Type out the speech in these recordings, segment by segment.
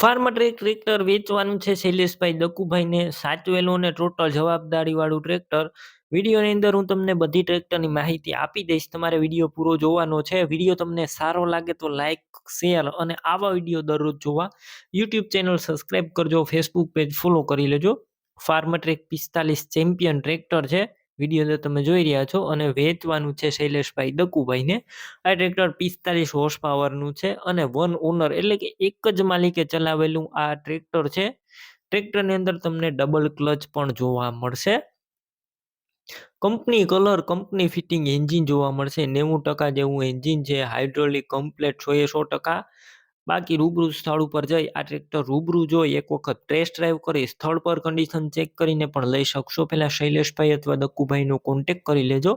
Farmer track tractor વેચવાનું છે શૈલેષભાઈ દકુભાઈને. સાચવેલું અને ટોટલ જવાબદારીવાળું ટ્રેક્ટર. વિડીયોની અંદર હું તમને બધી ટ્રેક્ટરની માહિતી આપી દઈશ. તમારે વીડિયો પૂરો જોવાનો છે. વીડિયો તમને સારો લાગે તો લાઇક શેર અને આવા વીડિયો દરરોજ જોવા. યુટ્યુબ ચેનલ સબસ્ક્રાઈબ કરજો. ફેસબુક પેજ ફોલો કરી લેજો. ફાર્મ ટ્રેક પિસ્તાલીસ ચેમ્પિયન ટ્રેક્ટર છે. વીડિયો અંદર તમે જોઈ રહ્યા છો અને વેચવાનું છે શૈલેષભાઈ દકુભાઈને. આ ટ્રેક્ટર પિસ્તાલીસ હોર્સ પાવરનું છે અને વન ઓનર એટલે કે એક જ માલિકે ચલાવેલું આ ટ્રેક્ટર છે. ટ્રેક્ટરની અંદર તમને ડબલ ક્લચ પણ જોવા મળશે. Company colour company fitting engine જોવા મળશે. નેવું ટકા જેવું એન્જિન છે. હાઇડ્રોલિક કમ્પ્લેટ સો એ સો ટકા. બાકી રૂબરૂ સ્થળ ઉપર જઈ આ ટ્રેક્ટર રૂબરૂ જોઈ એક વખત ટેસ્ટ ડ્રાઈવ કરી સ્થળ પર કન્ડિશન ચેક કરીને પણ લઈ શકશો. પહેલાં શૈલેષભાઈ અથવા દક્કુભાઈનો કોન્ટેક કરી લેજો.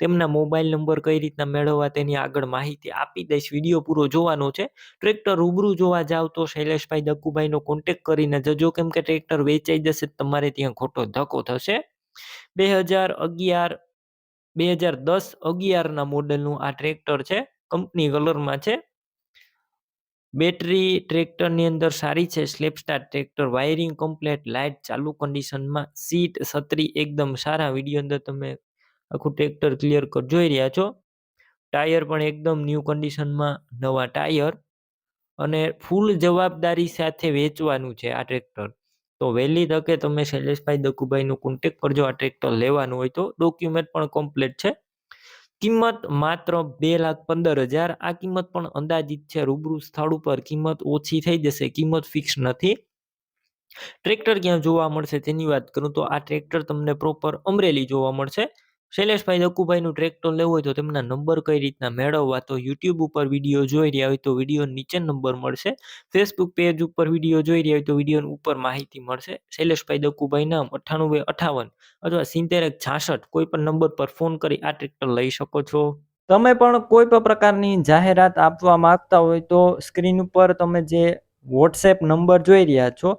તેમના મોબાઈલ નંબર કઈ રીતના મેળવવા તેની આગળ માહિતી આપી દઈશ. વીડિયો પૂરો જોવાનો છે. ટ્રેક્ટર રૂબરૂ જોવા જાવ તો શૈલેષભાઈ દક્કુભાઈનો કોન્ટેક કરીને જજો. કેમ કે ટ્રેક્ટર વેચાઈ જશે તમારે ત્યાં ખોટો ધક્કો થશે. બે હજાર અગિયાર, બે હજાર દસ અગિયારના મોડલનું આ ટ્રેક્ટર છે. કંપની કલરમાં છે. બેટરી ટ્રેક્ટરની અંદર સારી છે, સ્લેપ સ્ટાર ટ્રેક્ટર, વાયરિંગ કમ્પ્લેટ, લાઇટ, ચાલુ કન્ડિશનમાં સીટ છત્રી એકદમ સારા. વીડિયો અંદર તમે આખું ટ્રેક્ટર ક્લિયર કર, જોઈ રહ્યા છો? ટાયર પણ એકદમ ન્યૂ કન્ડિશનમાં નવા ટાયર અને ફૂલ જવાબદારી સાથે વેચવાનું છે આ ટ્રેક્ટર. તો વહેલી તકે તમે શૈલેષભાઈ દકુભાઈનો કોન્ટેક કરજો આ ટ્રેક્ટર લેવાનું હોય તો ડોક્યુમેન્ટ પણ કમ્પ્લીટ છે. કિંમત માત્ર બે લાખ પંદર હજાર, આ કિંમત પણ અંદાજિત છે. રૂબરૂ સ્થળ ઉપર કિંમત ઓછી થઈ જશે, કિંમત ફિક્સ નથી. ટ્રેક્ટર ક્યાં જોવા મળશે તેની વાત કરું તો આ ટ્રેક્ટર તમને પ્રોપર અમરેલી જોવા મળશે. શૈલેષભાઈ દક્કુભાઈનું ટ્રેક્ટર લેવું હોય તો તેમના નંબર કઈ રીતના મેળવવા તો યુટ્યુબ ઉપર વીડિયો જોઈ રહ્યા હોય તો વીડિયો નીચે નંબર મળશે. ફેસબુક પેજ ઉપર વીડિયો જોઈ રહ્યા હોય તો વીડિયો ઉપર માહિતી મળશે. શૈલેષભાઈ દકુભાઈ નામ અઠ્ઠાણું બે અઠાવન અથવા સિત્તેર એક છાસઠ કોઈ પણ નંબર પર ફોન કરી આ ટ્રેક્ટર લઈ શકો છો. તમે પણ કોઈ પણ પ્રકારની જાહેરાત આપવા માંગતા હોય તો સ્ક્રીન ઉપર તમે જે વોટ્સએપ નંબર જોઈ રહ્યા છો